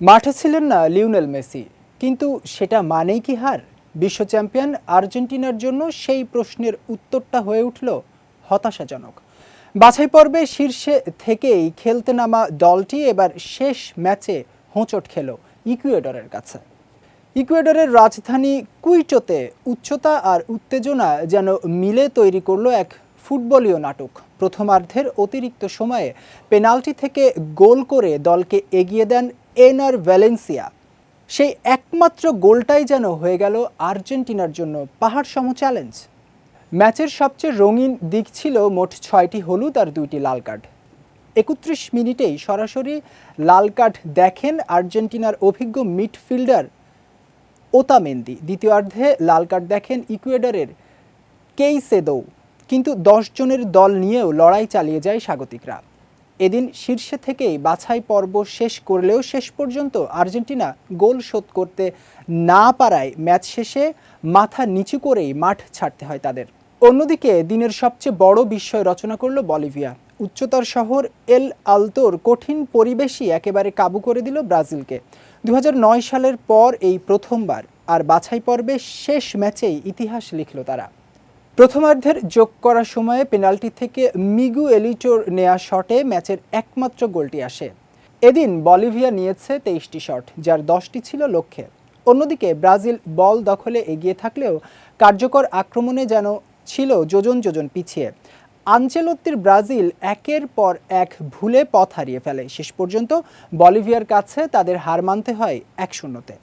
মাঠে ছিলেন না লিওনেল মেসি, কিন্তু সেটা মানেই কি হার? বিশ্ব চ্যাম্পিয়ন আর্জেন্টিনার জন্য সেই প্রশ্নের উত্তরটা হয়ে উঠল হতাশাজনক। বাছাই পর্বে শীর্ষে থেকেই খেলতে নামা দলটি এবার শেষ ম্যাচে হোঁচট খেল ইকুয়েডরের কাছে। ইকুয়েডরের রাজধানী কুইটোতে উচ্চতা আর উত্তেজনা যেন মিলে তৈরি করল এক ফুটবলীয় নাটক। প্রথমার্ধের অতিরিক্ত সময়ে পেনাল্টি থেকে গোল করে দলকে এগিয়ে দেন এনার ভ্যালেন্সিয়া। সেই একমাত্র গোলটাই যেন হয়ে গেল আর্জেন্টিনার জন্য পাহাড় সম চ্যালেঞ্জ। ম্যাচের সবচেয়ে রঙিন দিক ছিল মোট ছয়টি হলুদ আর দুইটি লাল কার্ড। একত্রিশ মিনিটেই সরাসরি লাল কার্ড দেখেন আর্জেন্টিনার অভিজ্ঞ মিডফিল্ডার ওতামেন্দি। দ্বিতীয়ার্ধে লাল কার্ড দেখেন ইকুয়েডরের কেইসেদৌ। কিন্তু দশ জনের দল নিয়েও লড়াই চালিয়ে যায় স্বাগতিকরা। এদিন শীর্ষে থেকেই বাছাই পর্ব শেষ করলেও শেষ পর্যন্ত আর্জেন্টিনা গোল শোধ করতে না পারায় ম্যাচ শেষে মাথা নিচু করেই মাঠ ছাড়তে হয় তাদের। অন্যদিকে দিনের সবচেয়ে বড় বিস্ময় রচনা করল বলিভিয়া। উচ্চতার শহর এল আলতোর কঠিন পরিবেশই একেবারে কাবু করে দিল ব্রাজিলকে। দু হাজার নয় সালের পর এই প্রথমবার আর বাছাই পর্বে শেষ ম্যাচেই ইতিহাস লিখল তারা। প্রথমার্ধের যোগ করার সময়ে পেনাল্টি থেকে মিগু এলিটোর নেয়া শটে ম্যাচের একমাত্র গোলটি আসে। এদিন বলিভিয়া নিয়েছে তেইশটি শট, যার দশটি ছিল লক্ষ্যে। অন্যদিকে ব্রাজিল বল দখলে এগিয়ে থাকলেও কার্যকর আক্রমণে যেন ছিল যোজন যোজন পিছিয়ে। আনচেলত্তির ব্রাজিল একের পর এক ভুলে পথ হারিয়ে ফেলে। শেষ পর্যন্ত বলিভিয়ার কাছে তাদের হার মানতে হয় এক শূন্যতে।